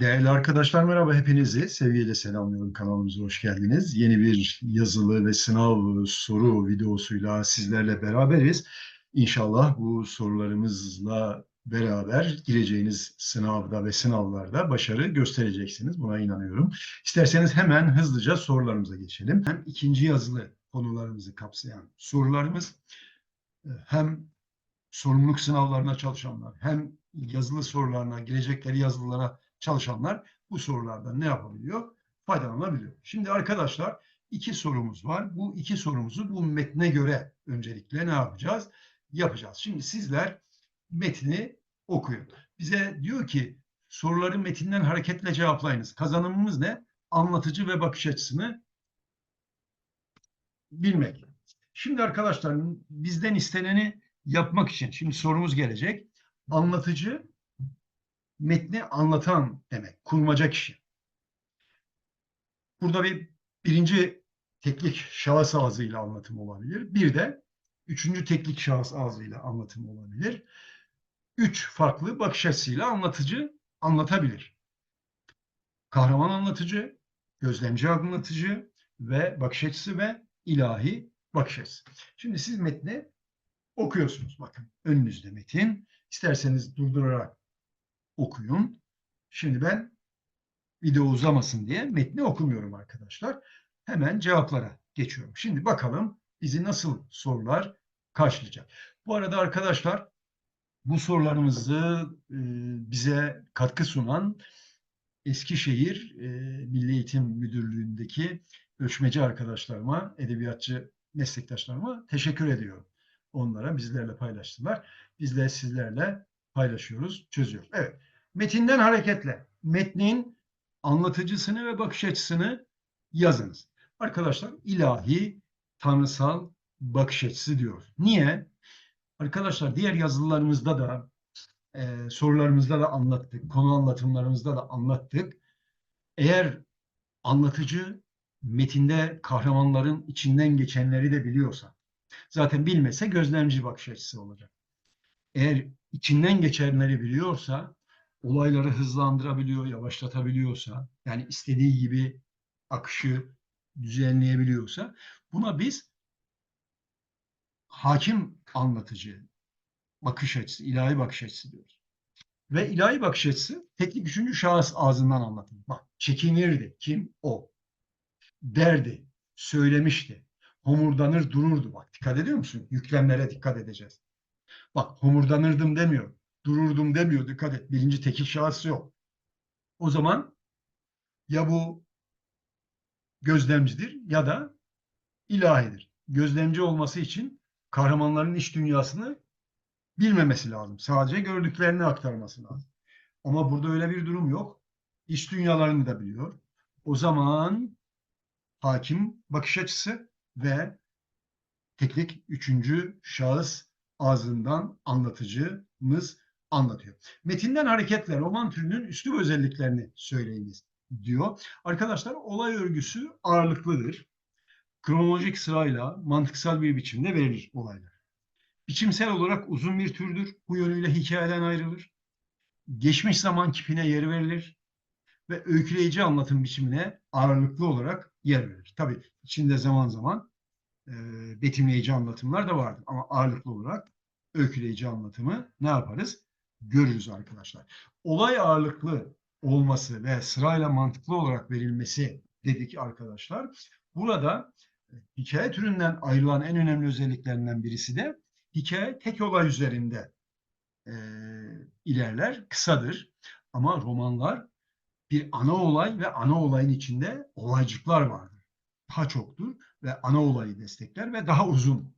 Değerli arkadaşlar merhaba hepinizi sevgiyle selamlıyorum kanalımıza hoş geldiniz. Yeni bir yazılı ve sınav soru videosuyla sizlerle beraberiz. İnşallah bu sorularımızla beraber gireceğiniz sınavda ve sınavlarda başarı göstereceksiniz. Buna inanıyorum. İsterseniz hemen hızlıca sorularımıza geçelim. Hem ikinci yazılı konularımızı kapsayan sorularımız hem sorumluluk sınavlarına çalışanlar hem yazılı sorularına girecekleri yazılılara çalışanlar bu sorulardan ne yapabiliyor? Faydalanabiliyor. Şimdi arkadaşlar iki sorumuz var. Bu iki sorumuzu bu metne göre öncelikle ne yapacağız? Yapacağız. Şimdi sizler metni okuyun. Bize diyor ki soruları metinden hareketle cevaplayınız. Kazanımımız ne? Anlatıcı ve bakış açısını bilmek. Şimdi arkadaşlar bizden isteneni yapmak için şimdi sorumuz gelecek. Anlatıcı metni anlatan demek. Kurmaca kişi. Burada bir birinci teklik şahıs ağzıyla anlatım olabilir. Bir de üçüncü teklik şahıs ağzıyla anlatım olabilir. Üç farklı bakış açısıyla anlatıcı anlatabilir. Kahraman anlatıcı, gözlemci anlatıcı ve bakış açısı ve ilahi bakış açısı. Şimdi siz metni okuyorsunuz. Bakın önünüzde metin. İsterseniz durdurarak okuyun. Şimdi ben video uzamasın diye metni okumuyorum arkadaşlar. Hemen cevaplara geçiyorum. Şimdi bakalım bizi nasıl sorular karşılayacak. Bu arada arkadaşlar bu sorularımızı e, bize katkı sunan Eskişehir e, Milli Eğitim Müdürlüğü'ndeki ölçmeci arkadaşlarıma, edebiyatçı meslektaşlarıma teşekkür ediyorum. Onlara bizlerle paylaştılar. Biz de sizlerle paylaşıyoruz, çözüyoruz. Evet, metinden hareketle metnin anlatıcısını ve bakış açısını yazınız. Arkadaşlar ilahi, tanrısal bakış açısı diyoruz. Niye? Arkadaşlar diğer yazılarımızda da e, sorularımızda da anlattık, konu anlatımlarımızda da anlattık. Eğer anlatıcı metinde kahramanların içinden geçenleri de biliyorsa, zaten bilmese gözlemci bakış açısı olacak. Eğer içinden geçenleri biliyorsa, olayları hızlandırabiliyor, yavaşlatabiliyorsa, yani istediği gibi akışı düzenleyebiliyorsa, buna biz hakim anlatıcı bakış açısı, ilahi bakış açısı diyoruz. Ve ilahi bakış açısı teknik üçüncü şahıs ağzından anlatılır. Bak çekinirdi. Kim? O. Derdi. Söylemişti. Homurdanır dururdu. Bak dikkat ediyor musun? Yüklemlere dikkat edeceğiz. Bak homurdanırdım demiyor. Dururdum demiyor. Dikkat et. Birinci tekil şahıs yok. O zaman ya bu gözlemcidir ya da ilahidir. Gözlemci olması için kahramanların iç dünyasını bilmemesi lazım. Sadece gördüklerini aktarması lazım. Ama burada öyle bir durum yok. İç dünyalarını da biliyor. O zaman hakim bakış açısı ve teknik üçüncü şahıs ağzından anlatıcımız anlatıyor. Metinden hareketle roman türünün üslub özelliklerini söyleyiniz diyor. Arkadaşlar olay örgüsü ağırlıklıdır. Kronolojik sırayla mantıksal bir biçimde verilir olaylar. Biçimsel olarak uzun bir türdür. Bu yönüyle hikayeden ayrılır. Geçmiş zaman kipine yer verilir ve öyküleyici anlatım biçimine ağırlıklı olarak yer verilir. Tabii içinde zaman zaman e, betimleyici anlatımlar da vardır ama ağırlıklı olarak öyküleyici anlatımı ne yaparız? Görürüz arkadaşlar. Olay ağırlıklı olması ve sırayla mantıklı olarak verilmesi dedik arkadaşlar. Burada hikaye türünden ayrılan en önemli özelliklerinden birisi de hikaye tek olay üzerinde e, ilerler, kısadır. Ama romanlar bir ana olay ve ana olayın içinde olaycıklar vardır. Daha çoktur ve ana olayı destekler ve daha uzun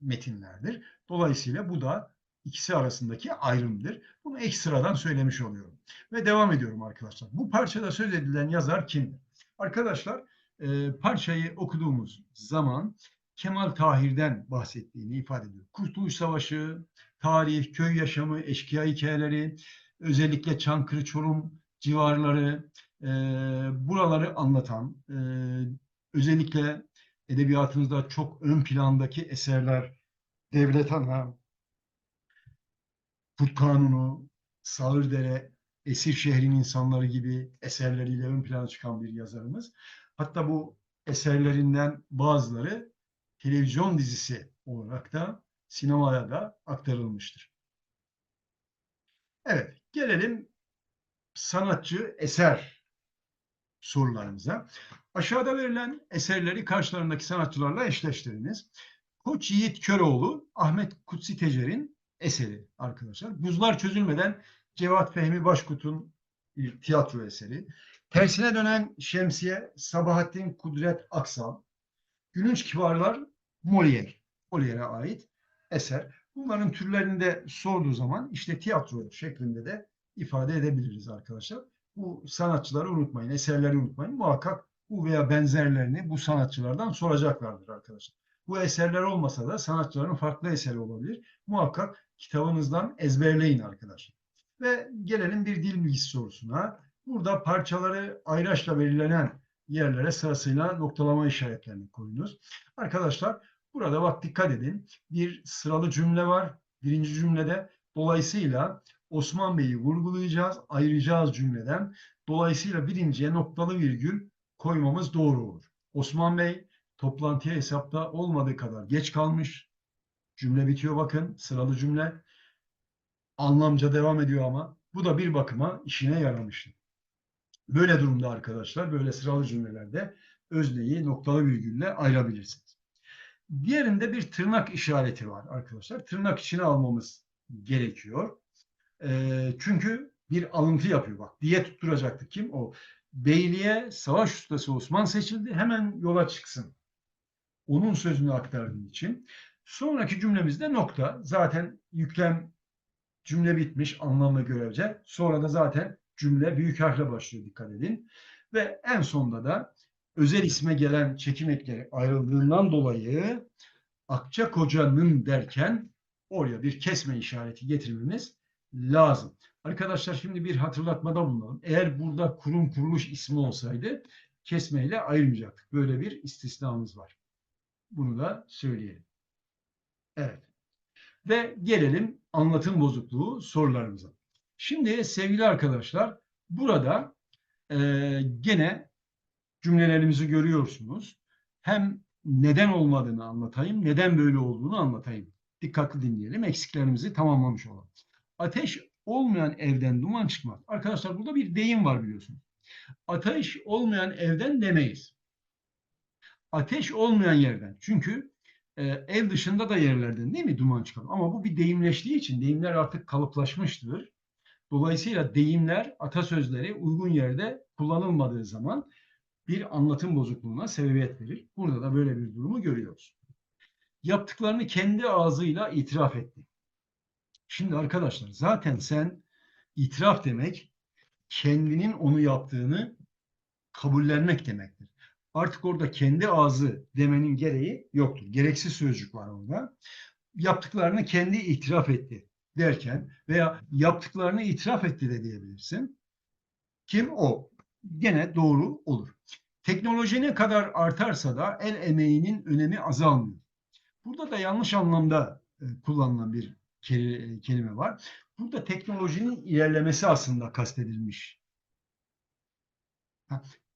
metinlerdir. Dolayısıyla bu da ikisi arasındaki ayrımdır. Bunu ekstradan söylemiş oluyorum. Ve devam ediyorum arkadaşlar. Bu parçada söz edilen yazar kimdir? Arkadaşlar e, parçayı okuduğumuz zaman Kemal Tahir'den bahsettiğini ifade ediyor. Kurtuluş Savaşı, tarih, köy yaşamı, eşkıya hikayeleri, özellikle Çankırı, Çorum civarları, e, buraları anlatan, e, özellikle edebiyatımızda çok ön plandaki eserler, Devlet Ana, Kurt Kanunu, Sağırdere Esir Şehrin İnsanları gibi eserleriyle ön plana çıkan bir yazarımız. Hatta bu eserlerinden bazıları televizyon dizisi olarak da sinemaya da aktarılmıştır. Evet, gelelim sanatçı eser sorularımıza. Aşağıda verilen eserleri karşılarındaki sanatçılarla eşleştiriniz. Koç Yiğit Köroğlu, Ahmet Kutsi Tecer'in eseri arkadaşlar. Buzlar çözülmeden Cevat Fehmi Başkut'un bir tiyatro eseri. Tersine dönen Şemsiye, Sabahattin Kudret Aksal. Gülünç Kibarlar, Molière. Molière'e ait eser. Bunların türlerini de sorduğu zaman işte tiyatro şeklinde de ifade edebiliriz arkadaşlar. Bu sanatçıları unutmayın, eserleri unutmayın. Muhakkak bu veya benzerlerini bu sanatçılardan soracaklardır arkadaşlar. Bu eserler olmasa da sanatçıların farklı eseri olabilir. Muhakkak kitabınızdan ezberleyin arkadaşlar. Ve gelelim bir dil bilgisi sorusuna. Burada parçaları ayraçla belirlenen yerlere sırasıyla noktalama işaretlerini koyunuz. Arkadaşlar burada bak dikkat edin. Bir sıralı cümle var. Birinci cümlede dolayısıyla Osman Bey'i vurgulayacağız, ayıracağız cümleden. Dolayısıyla birinciye noktalı virgül koymamız doğru olur. Osman Bey toplantıya hesapta olmadığı kadar geç kalmış. Cümle bitiyor bakın sıralı cümle. Anlamca devam ediyor ama bu da bir bakıma işine yaramıştır. Böyle durumda arkadaşlar böyle sıralı cümlelerde özneyi noktalı virgülle ayırabilirsiniz. Diğerinde bir tırnak işareti var arkadaşlar. Tırnak içine almamız gerekiyor. E, çünkü bir alıntı yapıyor bak. Diye tutturacaktı kim? O. Beyliğe savaş ustası Osman seçildi. Hemen yola çıksın. Onun sözünü aktardığım için. Sonraki cümlemizde nokta. Zaten yüklem cümle bitmiş anlamlı görevce. Sonra da zaten cümle büyük harfle başlıyor dikkat edin. Ve en sonda da özel isme gelen çekim ekleri ayrıldığından dolayı Akçakoca'nın derken oraya bir kesme işareti getirmemiz lazım. Arkadaşlar şimdi bir hatırlatmada bulunalım. Eğer burada kurum kuruluş ismi olsaydı kesmeyle ayırmayacaktık. Böyle bir istisnamız var. Bunu da söyleyelim. Evet. Ve gelelim anlatım bozukluğu sorularımıza. Şimdi sevgili arkadaşlar burada e, gene cümlelerimizi görüyorsunuz. Hem neden olmadığını anlatayım, neden böyle olduğunu anlatayım. Dikkatli dinleyelim, eksiklerimizi tamamlamış olalım. Ateş olmayan evden duman çıkmaz. Arkadaşlar burada bir deyim var biliyorsunuz. Ateş olmayan evden demeyiz. Ateş olmayan yerden. Çünkü e, ev dışında da yerlerden değil mi duman çıkar? Ama bu bir deyimleştiği için deyimler artık kalıplaşmıştır. Dolayısıyla deyimler, atasözleri uygun yerde kullanılmadığı zaman bir anlatım bozukluğuna sebebiyet verir. Burada da böyle bir durumu görüyoruz. Yaptıklarını kendi ağzıyla itiraf etti. Şimdi arkadaşlar zaten sen itiraf demek kendinin onu yaptığını kabullenmek demektir. Artık orada kendi ağzı demenin gereği yoktur. Gereksiz sözcük var orada. Yaptıklarını kendi itiraf etti derken veya yaptıklarını itiraf etti de diyebilirsin. Kim o? Gene doğru olur. Teknoloji ne kadar artarsa da el emeğinin önemi azalmıyor. Burada da yanlış anlamda e, kullanılan bir kelime var. Burada teknolojinin ilerlemesi aslında kastedilmiş.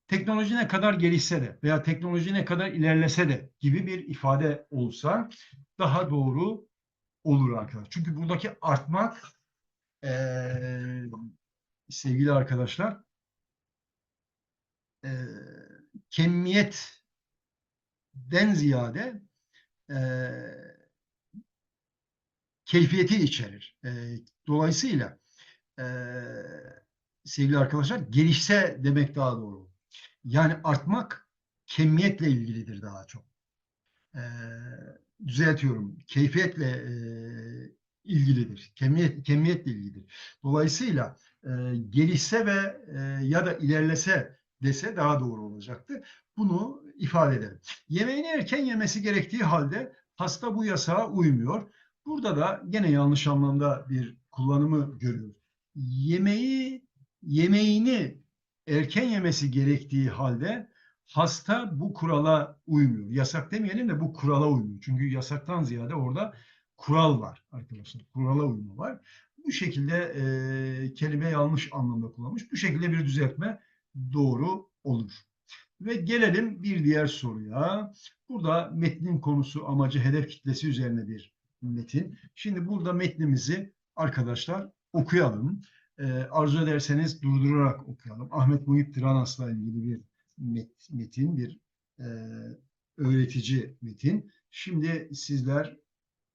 Teknoloji ne kadar gelişse de veya teknoloji ne kadar ilerlese de gibi bir ifade olsa daha doğru olur arkadaşlar. Çünkü buradaki artmak ee, sevgili arkadaşlar e, kemiyetten ziyade e, keyfiyeti içerir. E, dolayısıyla e, sevgili arkadaşlar gelişse demek daha doğru. Yani artmak kemiyetle ilgilidir daha çok. E, düzeltiyorum. Keyfiyetle e, ilgilidir. Kemiyet, kemiyetle ilgilidir. Dolayısıyla e, gelişse ve e, ya da ilerlese dese daha doğru olacaktı. Bunu ifade edelim. Yemeğini erken yemesi gerektiği halde hasta bu yasağa uymuyor. Burada da gene yanlış anlamda bir kullanımı görüyoruz. Yemeği yemeğini erken yemesi gerektiği halde hasta bu kurala uymuyor. Yasak demeyelim de bu kurala uymuyor. Çünkü yasaktan ziyade orada kural var arkadaşlar. Kurala uyma var. Bu şekilde e, kelime yanlış anlamda kullanmış. Bu şekilde bir düzeltme doğru olur. Ve gelelim bir diğer soruya. Burada metnin konusu, amacı, hedef kitlesi üzerine bir metin. Şimdi burada metnimizi arkadaşlar okuyalım. Ee, arzu ederseniz durdurarak okuyalım. Ahmet Muhit Tıranas'la ilgili bir met- metin, bir e, öğretici metin. Şimdi sizler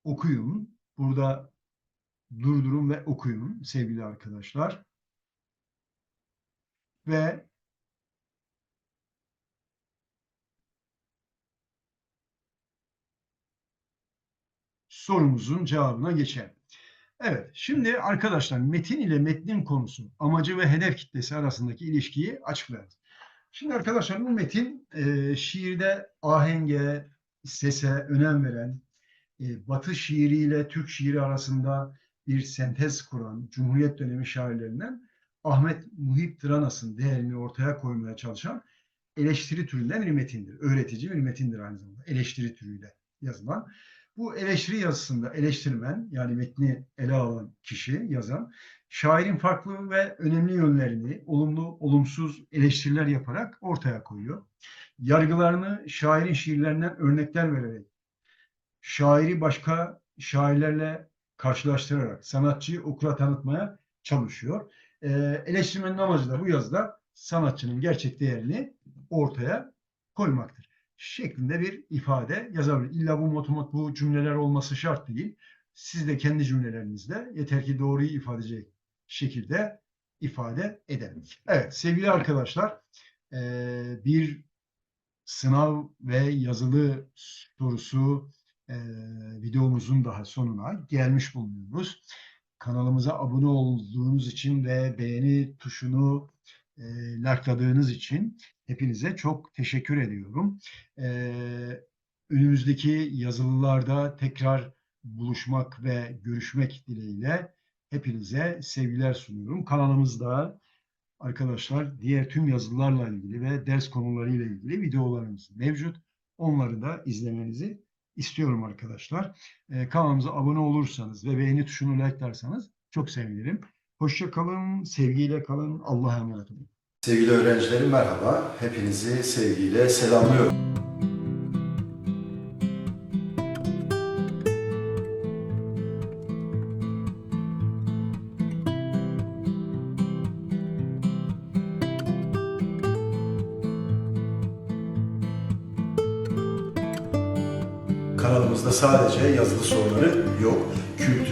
okuyun. Burada durdurun ve okuyun sevgili arkadaşlar. Ve sorumuzun cevabına geçelim. Evet, şimdi arkadaşlar metin ile metnin konusu, amacı ve hedef kitlesi arasındaki ilişkiyi açıklayalım. Şimdi arkadaşlar bu metin e, şiirde ahenge, sese önem veren, e, Batı şiiriyle Türk şiiri arasında bir sentez kuran Cumhuriyet dönemi şairlerinden Ahmet Muhip Tıranas'ın değerini ortaya koymaya çalışan eleştiri türünden bir metindir. Öğretici bir metindir aynı zamanda. Eleştiri türüyle yazılan. Bu eleştiri yazısında eleştirmen yani metni ele alan kişi yazan şairin farklı ve önemli yönlerini olumlu olumsuz eleştiriler yaparak ortaya koyuyor. Yargılarını şairin şiirlerinden örnekler vererek şairi başka şairlerle karşılaştırarak sanatçıyı okura tanıtmaya çalışıyor. Ee, eleştirmenin amacı da bu yazıda sanatçının gerçek değerini ortaya koymaktır. Şeklinde bir ifade yazabilir. İlla bu motomot bu cümleler olması şart değil. Siz de kendi cümlelerinizde yeter ki doğruyu ifade edecek şekilde ifade edelim. Evet sevgili arkadaşlar bir sınav ve yazılı sorusu videomuzun daha sonuna gelmiş bulunuyoruz. Kanalımıza abone olduğunuz için ve beğeni tuşunu e, likeladığınız için hepinize çok teşekkür ediyorum. Ee, önümüzdeki yazılılarda tekrar buluşmak ve görüşmek dileğiyle hepinize sevgiler sunuyorum. Kanalımızda arkadaşlar diğer tüm yazılarla ilgili ve ders konularıyla ilgili videolarımız mevcut. Onları da izlemenizi istiyorum arkadaşlar. Ee, kanalımıza abone olursanız ve beğeni tuşunu like'larsanız çok sevinirim. Hoşça kalın, sevgiyle kalın, Allah'a emanet olun. Sevgili öğrencilerim merhaba. Hepinizi sevgiyle selamlıyorum. Kanalımızda sadece yazılı soruları yok.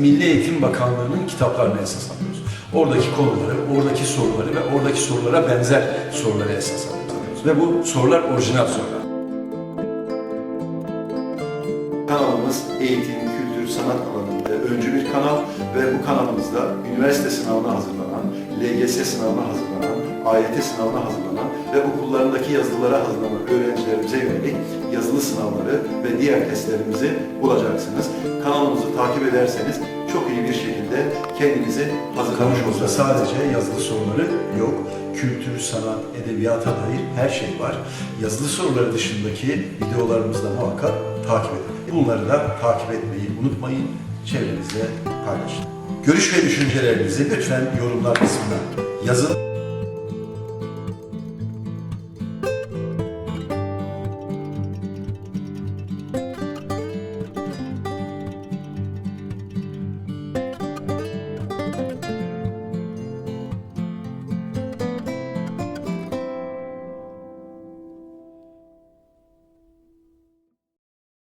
Milli Eğitim Bakanlığı'nın kitaplarını esas alıyoruz. Oradaki konuları, oradaki soruları ve oradaki sorulara benzer soruları esas alıyoruz. Ve bu sorular orijinal sorular. Kanalımız eğitim, kültür, sanat alanında öncü bir kanal ve bu kanalımızda üniversite sınavına hazırlanan, LGS sınavına hazırlanan, AYT sınavına hazırlanan ve okullarındaki yazılılara hazırlanan öğrencilerimize yönelik yazılı sınavları ve diğer testlerimizi bulacaksınız. Kanalımızı takip ederseniz çok iyi bir şekilde kendinizi hazırlamış olursunuz. Sadece yazılı soruları yok. Kültür, sanat, edebiyata dair her şey var. Yazılı soruları dışındaki videolarımızda muhakkak takip edin. Bunları da takip etmeyi unutmayın. Çevrenizde paylaşın. Görüş ve düşüncelerinizi lütfen yorumlar kısmına yazın.